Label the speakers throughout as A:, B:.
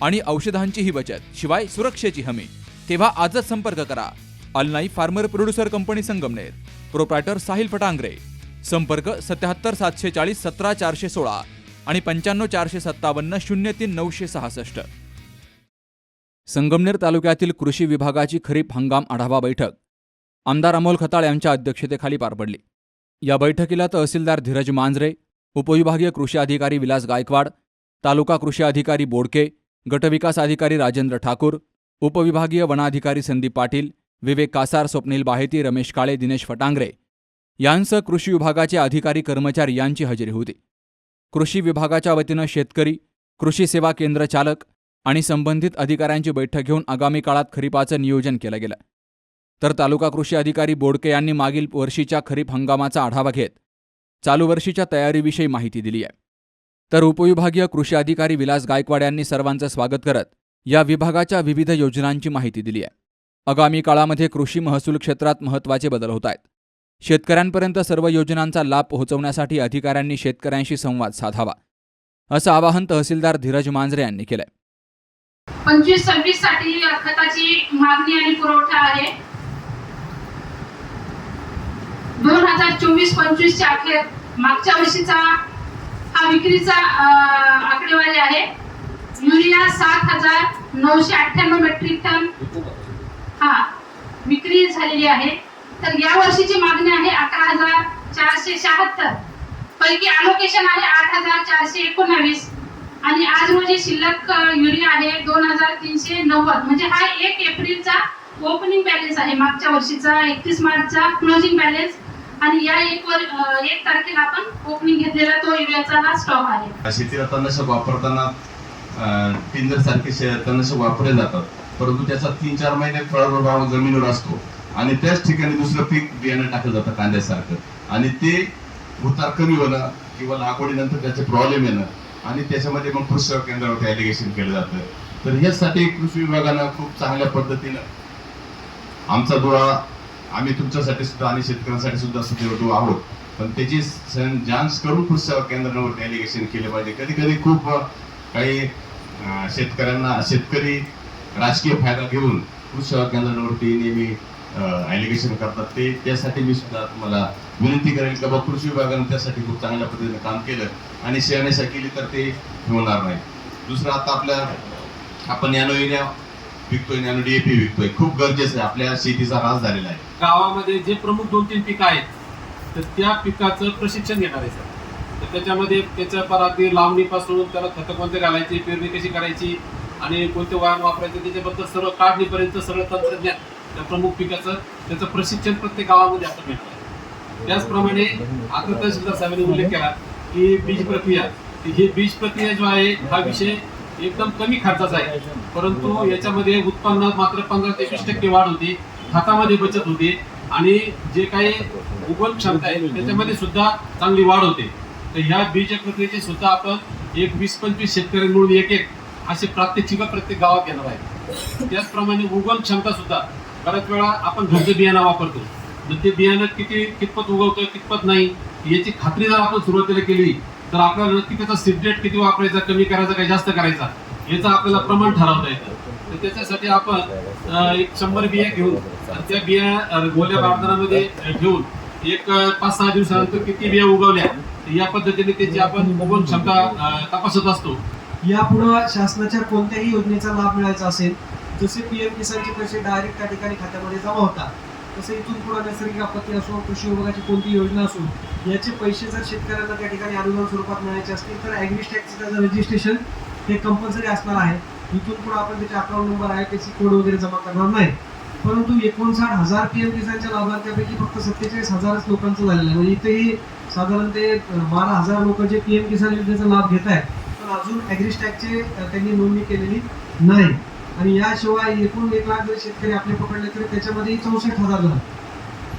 A: आणि औषधांचीही बचत शिवाय सुरक्षेची हमी. तेव्हा आजच संपर्क करा. अलनाई farmer producer company Sangamner. Proprietor Sahil Fatangare. संपर्क सत्याहत्तर सातशे चाळीस सतरा चारशे सोळा आणि पंच्याण्णव चारशे सत्तावन्न शून्य तीन नऊशे सहासष्ट. संगमनेर तालुक्यातील कृषी विभागाची खरीप हंगाम आढावा बैठक. आमदार अमोल खताळ यांच्या अध्यक्षतेखाली पार पडली. या बैठकीला तहसीलदार धीरज मांजरे उपविभागीय कृषी अधिकारी विलास गायकवाड तालुका कृषी अधिकारी बोडके गटविकास अधिकारी राजेंद्र ठाकूर उपविभागीय वनाधिकारी संदीप पाटील विवेक कासार स्वप्नील बाहेती रमेश काळे दिनेश फटांगरे यांसह कृषी विभागाचे अधिकारी कर्मचारी यांची हजेरी होती. कृषी विभागाच्या वतीनं शेतकरी कृषी सेवा केंद्र चालक आणि संबंधित अधिकाऱ्यांची बैठक घेऊन आगामी काळात खरीपाचं नियोजन केलं गेलं. तर तालुका कृषी अधिकारी बोडके यांनी मागील वर्षीच्या खरीप हंगामाचा आढावा घेत चालू वर्षीच्या तयारीविषयी माहिती दिली आहे. तर उपविभागीय कृषी अधिकारी विलास गायकवाड यांनी सर्वांचं स्वागत करत या विभागाच्या विविध योजनांची माहिती दिली आहे. आगामी काळामध्ये कृषी महसूल क्षेत्रात महत्त्वाचे बदल होत आहेत. शेतकऱ्यांपर्यंत सर्व योजनांचा लाभ पोहोचवण्यासाठी अधिकाऱ्यांनी शेतकऱ्यांशी संवाद साधावा असं आवाहन तहसीलदार धीरज मांजरे यांनी केलंय.
B: पंचवीस सव्वीससाठी खताची मागणी आणि पुरवठा आहे. दोन हजार चोवीस पंचवीस च्या अखेर मागच्या वर्षीचा हा विक्रीचा आकडेवारी आहे. युरिया सात हजार नऊशे अठ्ठ्याण्णव मेट्रिक टन हा विक्री झालेली आहे. तर या वर्षीची मागणी आहे अकरा हजार चारशे शहात्तर. पैकी अलोकेशन आहे आठ हजार चारशे एकोणावीस. आणि आज म्हणजे शिल्लक युरिया आहे दोन हजार तीनशे नव्वद. म्हणजे हा एक एप्रिलचा ओपनिंग बॅलन्स आहे मागच्या वर्षीचा एकतीस मार्चचा क्लोजिंग बॅलन्स आणि या एक वर एक तारखेला आपण ओपनिंग घेतलेला तो युरियाचा हा स्टॉक आहे.
C: शेतीला तणनाशक वापरताना टिंजर सारखे तणनाशक वापरले जातात परंतु त्याचा तीन चार महिने फळावर भाव जमिनीवर असतो आणि त्याच ठिकाणी दुसरं पीक बियाणं टाकलं जातं कांद्यासारखं. आणि ते उतार कमी होणं किंवा लागवडीनंतर त्याचे प्रॉब्लेम येणं आणि त्याच्यामध्ये मग कृषी सेवा केंद्रावरती ॲलिगेशन केलं जातं. तर यासाठी कृषी विभागानं खूप चांगल्या पद्धतीनं आमचा डोळा आम्ही तुमच्यासाठी सुद्धा आणि शेतकऱ्यांसाठी सुद्धा सुदैव आहोत. पण त्याची जांच करून कृषी सेवा केंद्रावरती ॲलिगेशन केले पाहिजे. कधी कधी खूप काही शेतकऱ्यांना शेतकरी राजकीय फायदा घेऊन कृषी सेवा केंद्रावरती नेहमी ॲलिगेशन करतात. ते त्यासाठी मी सुद्धा तुम्हाला विनंती करेल की बाबा कृषी विभागाने त्यासाठी खूप चांगल्या पद्धतीने काम केलं आणि शहानिशा केली तर ते होणार नाही. दुसरं आता आपल्या आपण नॅनो युरिया विकतोय नॅनो डीएपी विकतोय. खूप गरजेचं आहे. आपल्या शेतीचा रास झालेला आहे.
D: गावामध्ये जे प्रमुख दोन तीन पिकं आहेत तर त्या पिकाचं प्रशिक्षण घेणार आहे सर. तर त्याच्यामध्ये त्याच्या पराती लावणीपासून त्याला खतं कोणते घालायची पेरणी कशी करायची आणि कोणते वाहन वापरायचे त्याच्याबद्दल सर्व काढणीपर्यंत सगळं तंत्रज्ञान त्या प्रमुख पिकाचं त्याचं प्रशिक्षण प्रत्येक गावामध्ये आपण मिळणार आहे. त्याचप्रमाणे आता तहसीलदार साहेबांनी उल्लेख केला की बीज प्रक्रिया ही बीज प्रक्रिया जो आहे हा विषय एकदम कमी खर्चाचा आहे. परंतु याच्यामध्ये उत्पन्नात मात्र पंधरा ते वीस टक्के वाढ होती. खतामध्ये बचत होते आणि जे काही उगवण क्षमता आहे त्याच्यामध्ये सुद्धा चांगली वाढ होते. तर ह्या बीज प्रक्रियेचे सुद्धा आपण एक वीस पंचवीस शेतकरी मिळून एक एक असे प्रात्यक्षिक प्रत्येक गावात घेणार आहे त्याचप्रमाणे उगवण क्षमता सुद्धा बऱ्याच वेळा आपण घरचं बियाणं वापरतो. मग ते बियाणं किती कितपत उगवतं कितपत नाही याची खात्री जर आपण सुरुवातीला केली तर आपल्याला नक्की त्याचा सीड रेट किती वापरायचा कमी करायचा काही जास्त करायचा याचं आपल्याला प्रमाण ठरवता येतं. त्याच्यासाठी आपण एक शंभर बिया घेऊन त्या बिया गोल्या बारदानामध्ये घेऊन एक पाच सहा दिवसानंतर किती बिया उगवल्या या पद्धतीने त्याची आपण उगवून क्षमता तपासत असतो.
E: यापुढे शासनाच्या कोणत्याही योजनेचा लाभ मिळायचा असेल जसे पीएम किसानचे पैसे डायरेक्ट त्या ठिकाणी खात्यामध्ये जमा होतात तसे इथून पुढे नैसर्गिक आपत्ती असो कृषी विभागाची कोणती योजना असो याचे पैसे जर शेतकऱ्यांना त्या ठिकाणी अनुदान स्वरूपात मिळायचे असतील तर ॲग्रिश रजिस्ट्रेशन हे कंपल्सरी असणार आहे इथून पुढे आपण त्याचे अकाउंट नंबर आहे त्याची कोड वगैरे जमा करणार नाही. परंतु एकोणसाठ हजार पीएम किसानच्या लाभार्थ्यापैकी फक्त सत्तेचाळीस हजारच लोकांचं झालेलं आहे. म्हणजे इथेही साधारण ते बारा हजार लोक जे पीएम किसान योजनेचा लाभ घेत आहेत. पण अजून ॲग्रिस्टॅकचे त्यांनी नोंदणी केलेली नाही. आणि याशिवाय एकूण एक लाख जर शेतकरी आपले पकडले तर त्याच्यामध्ये चौसष्ट हजार झालं.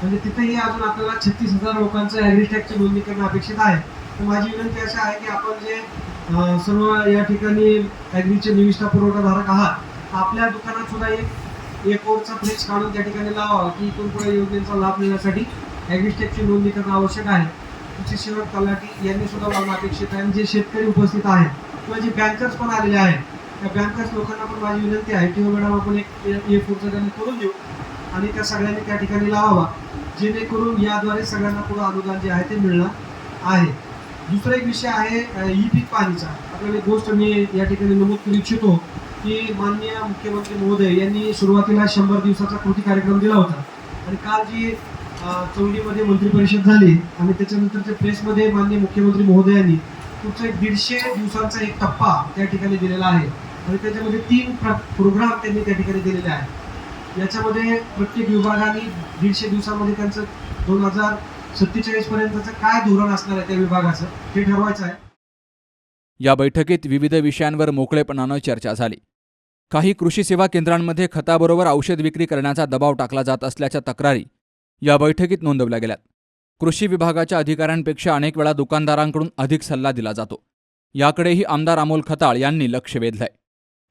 E: म्हणजे तिथेही अजून आपल्याला छत्तीस हजार लोकांचं ॲग्रिस्टॅकची नोंदणी करणं अपेक्षित आहे. तर माझी विनंती अशी आहे की आपण जे सर्व या ठिकाणी ॲग्रीचे निविष्ठा पुरवठाधारक आहात. आपल्या दुकानात सुद्धा एक एक ओरचा फ्रेश काढून त्या ठिकाणी लावा की कोणकोणत्या योजनेचा लाभ मिळण्यासाठी ॲग्रिस्टॅकची नोंदणी करणं आवश्यक आहे. कृषी शेवट तलाठी यांनी सुद्धा लावणं अपेक्षित आहे आणि जे शेतकरी उपस्थित आहेत किंवा जे बँकर्स पण आलेले आहेत त्या बँकर्स लोकांना पण माझी विनंती आहे की हो मॅडम आपण एक ए फोरचा त्यांनी करून देऊ आणि त्या सगळ्यांनी त्या ठिकाणी लावावा. जेणेकरून याद्वारे सगळ्यांना पुढं अनुदान जे आहे ते मिळणार आहे. दुसरा एक विषय आहे ई पीक पाणीचा. आपल्याला एक गोष्ट मी या ठिकाणी नमूद करू इच्छितो की माननीय मुख्यमंत्री महोदय यांनी सुरुवातीला शंभर दिवसाचा कृती कार्यक्रम दिला होता. आणि काल जी अं, मंत्री परिषद झाली आणि त्याच्यानंतरच्या प्रेसमध्ये माननीय मुख्यमंत्री महोदयांनी पुढचा एक दीडशे दिवसांचा एक टप्पा त्या ठिकाणी दिलेला आहे. आणि त्याच्यामध्ये तीन प्र प्रोग्राम त्यांनी त्या ठिकाणी दिलेले आहेत. याच्यामध्ये प्रत्येक विभागाने दीडशे दिवसामध्ये त्यांचं दोन हजार सत्तेचाळीस पर्यंतचं काय धोरण असणार आहे त्या विभागाचं हे ठरवायचं आहे.
A: या बैठकीत विविध विषयांवर मोकळेपणानं चर्चा झाली. काही कृषी सेवा केंद्रांमध्ये खताबरोबर औषध विक्री करण्याचा दबाव टाकला जात असल्याच्या तक्रारी या बैठकीत नोंदवल्या गेल्यात. कृषी विभागाच्या अधिकाऱ्यांपेक्षा अनेक वेळा दुकानदारांकडून अधिक सल्ला दिला जातो. याकडेही आमदार अमोल खताळ यांनी लक्ष वेधलंय.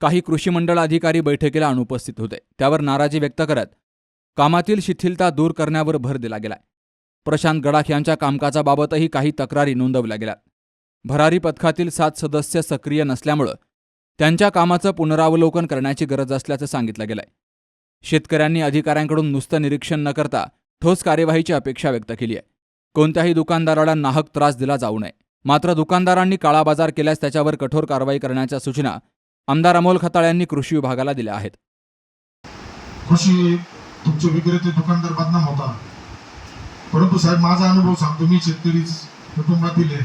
A: काही कृषी मंडळ अधिकारी बैठकीला अनुपस्थित होते. त्यावर नाराजी व्यक्त करत कामातील शिथिलता दूर करण्यावर भर दिला गेलाय. प्रशांत गडाख यांच्या कामकाजाबाबतही काही तक्रारी नोंदवल्या गेल्या. भरारी पथकातील सात सदस्य सक्रिय नसल्यामुळं त्यांच्या कामाचं पुनरावलोकन करण्याची गरज असल्याचं सांगितलं गेलंय. शेतकऱ्यांनी अधिकाऱ्यांकडून नुसतं निरीक्षण न करता ठोस कार्यवाहीची अपेक्षा व्यक्त केली आहे. कोणत्याही दुकानदाराला नाहक त्रास दिला जाऊ नये. मात्र दुकानदारांनी काळाबाजार केल्यास त्याच्यावर कठोर कारवाई करण्याच्या सूचना आमदार अमोल खताळ यांनी कृषी विभागाला दिल्या आहेत.
F: कृषी तुमचे विक्रेते दुकानदार बदनाम होता. परंतु साहेब माझा अनुभव सांगतो मी शेतकरी कुटुंबातील आहे.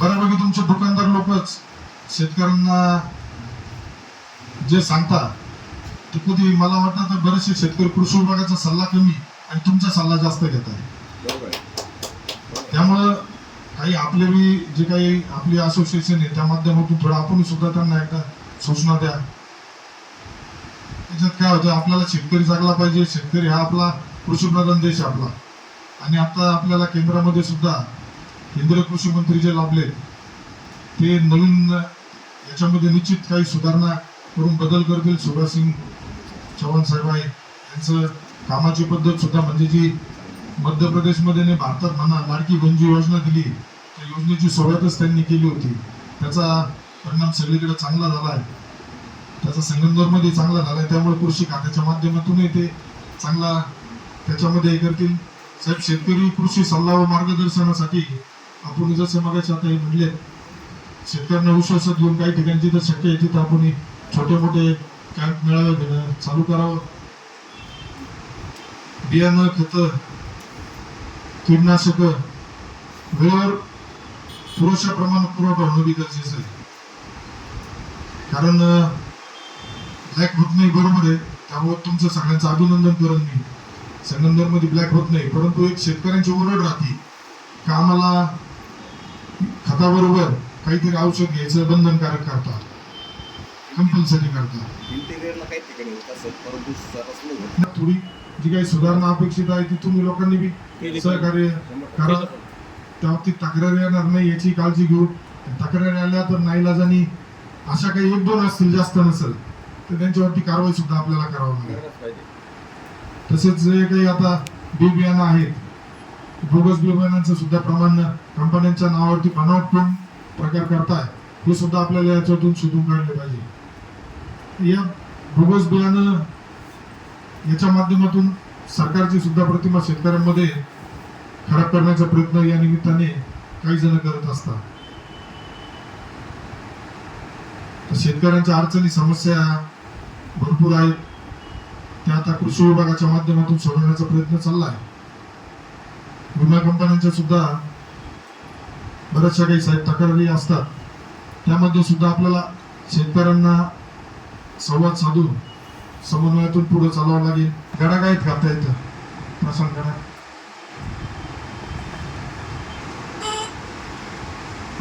F: बऱ्यापैकी तुमचे दुकानदार लोकच शेतकऱ्यांना जे सांगता ते कधी मला वाटतं तर बरेचसे शेतकरी कृषी विभागाचा सल्ला कमी आणि तुमचा सल्ला जास्त घेत आहे त्यामुळं काही आपले बी जे काही आपली असोसिएशन आहे त्या माध्यमातून थोडं आपण सुद्धा त्यांना एकदा सूचना द्या. त्याच्यात काय होतं आपल्याला शेतकरी जगला पाहिजे शेतकरी हा आपला कृषीप्रधान देश आहे आपला. आणि आता आपल्याला केंद्रामध्ये सुद्धा केंद्रीय कृषी मंत्री जे लाभले ते नवीन याच्यामध्ये निश्चित काही सुधारणा करून बदल करतील. सुभाष सिंग चव्हाण साहेब आहे यांचं कामाची पद्धत सुद्धा म्हणजे जी मध्य प्रदेशमध्ये आणि भारतात म्हणा लाडकी बंजी योजना दिली त्या योजनेची सुरुवातच त्यांनी केली होती. त्याचा परिणाम सगळीकडे चांगला झाला आहे त्याचा संगमनेरमध्ये चांगला झाला आहे त्यामुळे कृषी खात्याच्या माध्यमातूनही ते चांगला त्याच्यामध्ये हे करतील. साहेब शेतकरी कृषी सल्ला व मार्गदर्शनासाठी आपण जसं मगाशी आता हे म्हणले शेतकऱ्यांना विश्वासात घेऊन काही ठिकाणी जिथं शक्य आहे तिथं आपण छोटे मोठे कॅम्प मेळावे घेणं चालू करावं. बियाणं खतं कीटनाशक वेळेवर पुरेशा प्रमाणात पुरवठा होणं बी गरजेचं आहे. कारण ब्लॅक होत नाही बरोबर आहे. त्यामुळे तुमचं सगळ्यांचं अभिनंदन करेन मी संगमनेरमध्ये ब्लॅक होत नाही परंतु एक शेतकऱ्यांची ओरड राहते. का आम्हाला खताबरोबर काहीतरी औषध घ्यायचं बंधनकारक करतात. कंपल्सरी करतात. थोडी जी काही सुधारणा अपेक्षित आहे ती तुम्ही लोकांनी बी सहकार्य करा. त्या बाबतीत तक्रारी येणार नाही याची काळजी घेऊ तक्रारी आल्या तर नाईलाजानी अशा काही एक दोन असतील जास्त नसेल तर त्यांच्यावरती कारवाई सुद्धा आपल्याला करावं लागेल. तसेच जे काही आता बी बियाणं आहेत बोगस बी बियाणांचं सुद्धा प्रमाण कंपन्यांच्या नावावरती बनावट पण प्रकार करताय हे सुद्धा आपल्याला याच्यातून शोधून काढले पाहिजे. या बोगस बियाणं याच्या माध्यमातून सरकारची सुद्धा प्रतिमा शेतकऱ्यांमध्ये खराब करण्याचा प्रयत्न या निमित्ताने काही जण करत असतात. तर शेतकऱ्यांच्या अडचणी समस्या भरपूर आहेत. त्या आता कृषी विभागाच्या माध्यमातून सोडवण्याचा प्रयत्न चालला आहे विमा कंपन्यांच्या सुद्धा बऱ्याचशा काही साहेब तक्रारी असतात. त्यामध्ये सुद्धा आपल्याला शेतकऱ्यांना संवाद साधून समन्वयातून पुढे चालवावं लागेल. गडा काय करता येतं? प्रसंग गडा.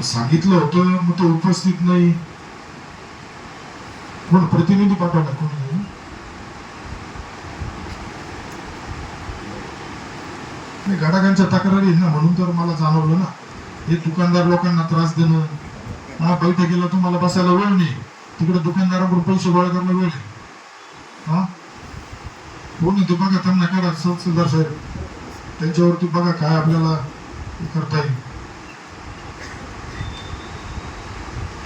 F: सांगितलं होतं मग तो उपस्थित नाही. कोण प्रतिनिधी पाठवला कोणी? नाही गाडागांच्या तक्रारी ना म्हणून तर मला जाणवलं ना. हे दुकानदार लोकांना त्रास देणं. हा बैठकीला तुम्हाला बसायला वेळ नाही. तिकडे दुकानदाराकडून पैसे गोळा करणं वेळ आहे. हा? कोणी आहे बघा त्यांना करा तहसीलदार साहेब. त्यांच्यावरती बघा काय आपल्याला हे करता येईल.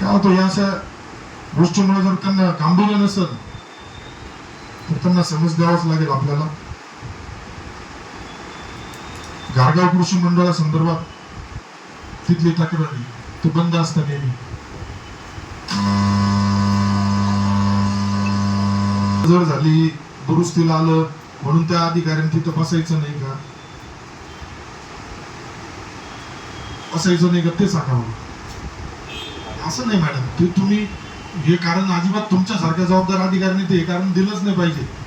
F: काय होतं या अशा गोष्टीमुळे जर त्यांना गांभीर्य नसेल तर त्यांना समज द्यावाच लागेल आपल्याला. गारगाव कृषी मंडळासंदर्भात तिथली तक्रारी ते बंद असतं नेहमी. जर झाली दुरुस्तीला आलं म्हणून त्या अधिकाऱ्यांनी तिथं बसायचं नाही का? बसायचं नाही का ते सांगावं. असं नाही मॅडम. ते तुम्ही हे कारण अजिबात तुमच्यासारख्या जबाबदार अधिकाऱ्यांनी ते हे कारण दिलंच नाही पाहिजे.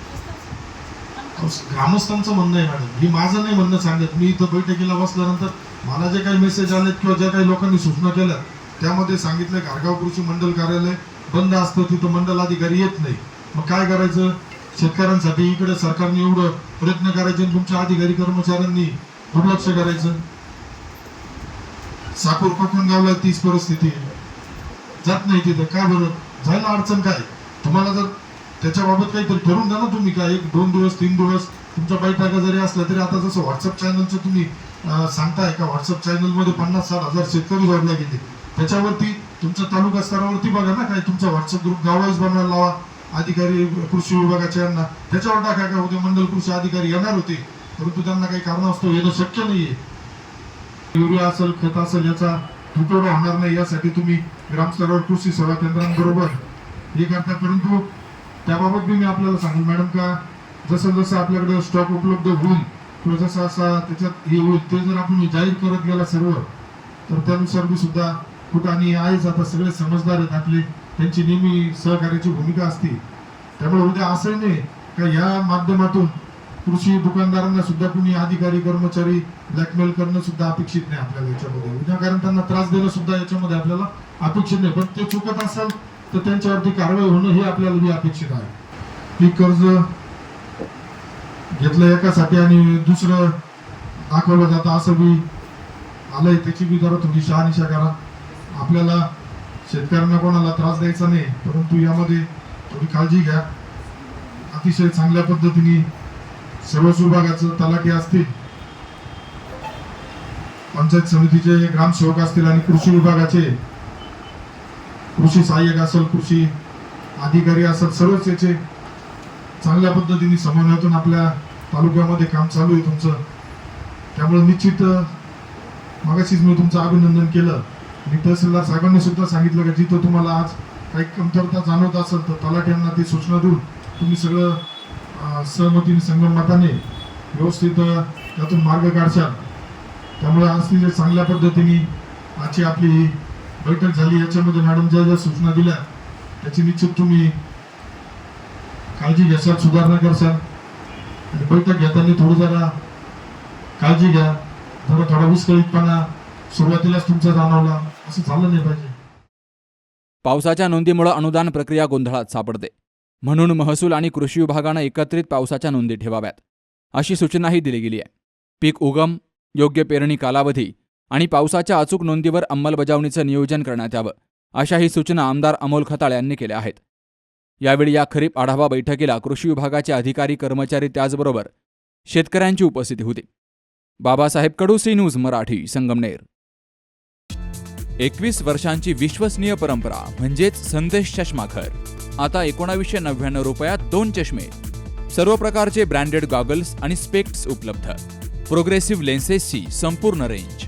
F: ग्रामस्थांचं म्हणणं आहे मॅडम मी माझं नाही म्हणणं सांगत. मी इथं बैठकीला बसल्यानंतर मला जे काही मेसेज आलेत किंवा ज्या काही लोकांनी सूचना केल्या त्यामध्ये सांगितलं गारगाव कृषी मंडल कार्यालय बंद असतं तिथं मंडल अधिकारी येत नाही. मग काय करायचं? शेतकऱ्यांसाठी इकडे सरकारने एवढं प्रयत्न करायचे तुमच्या अधिकारी कर्मचाऱ्यांनी दुर्लक्ष करायचं? साखर कोकण गावला तीच परिस्थिती. जात नाही तिथं. का बरं? जायला अडचण काय? तुम्हाला जर त्याच्याबाबत काहीतरी करून द्या ना तुम्ही. काय एक दोन दिवस तीन दिवस तुमच्या बैठका जरी असला तरी आता जसं व्हॉट्सअप चॅनलचं तुम्ही सांगताय का व्हॉट्सअप चॅनलमध्ये पन्नास साठ हजार शेतकरी जोडले गेले. त्याच्यावरती तुमच्या तालुका स्तरावरती बघा ना काय तुमचा व्हॉट्सअप ग्रुप गावाईज बनवायला लावा. अधिकारी कृषी विभागाच्या यांना. त्याच्यावर टाका का उद्या मंडल कृषी अधिकारी येणार होते. परंतु त्यांना काही कारणास्तव येणं शक्य नाहीये. युरिया असेल खत असेल याचा तुटवडा होणार नाही. यासाठी तुम्ही ग्रामस्तरावर कृषी सेवा केंद्रांबरोबर हे करता. परंतु त्याबाबत बी मी आपल्याला सांगेल मॅडम का जसं जसं आपल्याकडे स्टॉक उपलब्ध होईल किंवा जसा असा त्याच्यात हे होईल ते जर आपण जाहीर करत गेला सर्व तर त्यानुसार मी सुद्धा कुठं आणि आहेच. आता सगळे समजदार आहेत आपले. त्यांची नेहमी सहकार्याची भूमिका असते. त्यामुळे उद्या असं नाही का या माध्यमातून कृषी दुकानदारांना सुद्धा कुणी अधिकारी कर्मचारी ब्लॅकमेल करणं सुद्धा अपेक्षित नाही आपल्याला याच्यामध्ये. उद्या कारण त्यांना त्रास देणं सुद्धा याच्यामध्ये आपल्याला अपेक्षित नाही. पण ते चुकत असेल तर त्यांच्यावरती कारवाई होणं हे आपल्याला बी अपेक्षित आहे. पीक कर्ज घेतलं एकासाठी आणि दुसरं दाखवलं जातं असं बी आलंय. त्याची बी जरा थोडी शहानिशा करा. आपल्याला शेतकऱ्यांना कोणाला त्रास द्यायचा नाही परंतु यामध्ये थोडी काळजी घ्या. अतिशय चांगल्या पद्धतीने सर्वच विभागाचं तलाठी असतील. पंचायत समितीचे ग्रामसेवक असतील आणि कृषी विभागाचे कृषी सहाय्यक असेल कृषी अधिकारी असेल सर्वच याचे चांगल्या पद्धतीने समन्वयातून आपल्या तालुक्यामध्ये काम चालू आहे तुमचं. त्यामुळे निश्चित मागाशीच मी तुमचं अभिनंदन केलं. आणि तहसीलदार साहेबांनी सुद्धा सांगितलं की जिथं तुम्हाला आज काही कमतरता जाणवत असेल तर तलाट्यांना ती सूचना देऊन तुम्ही सगळं सहमतीने संगमताने व्यवस्थित त्यातून मार्ग काढशाल. त्यामुळे आज ती चांगल्या पद्धतीने आजची आपली बैठक झाली. याच्यामध्ये मॅडम ज्या ज्या सूचना दिल्या त्याची निश्चित तुम्ही काळजी घ्यासाल सुधारणा करसाल. आणि बैठक घेताना थोडं जरा काळजी घ्या. थोडा थोडा विस्कळीतपणा सुरुवातीलाच तुमचा जाणवला. असं झालं नाही पाहिजे.
A: पावसाच्या नोंदीमुळे अनुदान प्रक्रिया गोंधळात सापडते. म्हणून महसूल आणि कृषी विभागानं एकत्रित पावसाच्या नोंदी ठेवाव्यात. अशी सूचनाही दिली गेली आहे. पीक उगम योग्य पेरणी कालावधी आणि पावसाच्या अचूक नोंदीवर अंमलबजावणीचं नियोजन करण्यात यावं अशाही सूचना आमदार अमोल खताळ यांनी केल्या आहेत. यावेळी या खरीप आढावा बैठकीला कृषी विभागाचे अधिकारी कर्मचारी त्याचबरोबर शेतकऱ्यांची उपस्थिती होती. Babasaheb Kadu C news Marathi Sangamner. एकवीस वर्षांची विश्वसनीय परंपरा म्हणजेच संदेश चष्माखर आता एकोणावीसशे नव्याण्णव रुपयात दोन चष्मे. सर्व प्रकारचे ब्रँडेड गॉगल्स आणि स्पेक्ट्स उपलब्ध. प्रोग्रेसिव्ह लेन्सेसची संपूर्ण रेंज.